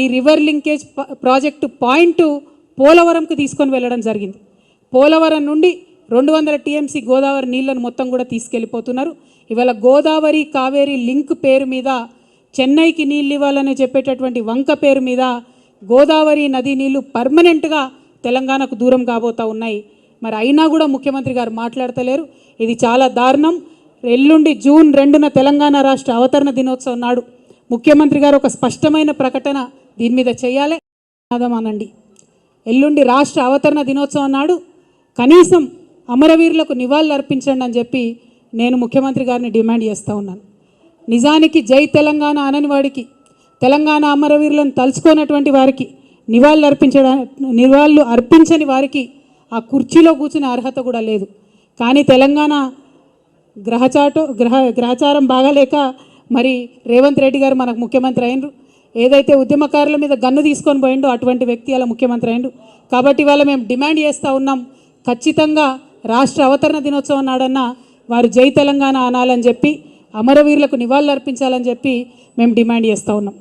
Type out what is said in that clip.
ఈ river linkage project point పోలవరంకు తీసుకొని వెళ్ళడం జరిగింది. పోలవరం నుండి రెండు వందల టీఎంసీ గోదావరి నీళ్ళను మొత్తం కూడా తీసుకెళ్ళిపోతున్నారు. ఇవాళ గోదావరి కావేరి లింక్ పేరు మీద చెన్నైకి నీళ్ళు ఇవ్వాలని చెప్పేటటువంటి వంక పేరు మీద గోదావరి నది నీళ్ళు పర్మనెంట్గా తెలంగాణకు దూరం కాబోతా ఉన్నాయి. మరి అయినా కూడా ముఖ్యమంత్రి గారు మాట్లాడతలేరు. ఇది చాలా దారుణం. ఎల్లుండి జూన్ రెండున తెలంగాణ రాష్ట్ర అవతరణ దినోత్సవం నాడు ముఖ్యమంత్రి గారు ఒక స్పష్టమైన ప్రకటన దీని మీద చేయాలి. అనండి ఎల్లుండి రాష్ట్ర అవతరణ దినోత్సవం నాడు కనీసం అమరవీరులకు నివాళులు అర్పించండి అని చెప్పి నేను ముఖ్యమంత్రి గారిని డిమాండ్ చేస్తూ ఉన్నాను. నిజానికి జై తెలంగాణ అనని వాడికి తెలంగాణ అమరవీరులను తలుచుకోనటువంటి వారికి నివాళులు అర్పించడా నివాళులు అర్పించని వారికి ఆ కుర్చీలో కూర్చునే అర్హత కూడా లేదు. కానీ తెలంగాణ గ్రహచాటు గ్రహ గ్రహచారం బాగాలేక మరి రేవంత్ రెడ్డి గారు మనకు ముఖ్యమంత్రి అయినరు. ఏదైతే ఉద్యమకారుల మీద గన్ను తీసుకొని పోయిండో అటువంటి వ్యక్తి అలా ముఖ్యమంత్రి అయిండు కాబట్టి ఇవాళ మేము డిమాండ్ చేస్తూ ఉన్నాం ఖచ్చితంగా రాష్ట్ర అవతరణ దినోత్సవం నాడన్నా వారు జై తెలంగాణ అనాలని చెప్పి అమరవీరులకు నివాళులు అర్పించాలని చెప్పి మేము డిమాండ్ చేస్తూ ఉన్నాం.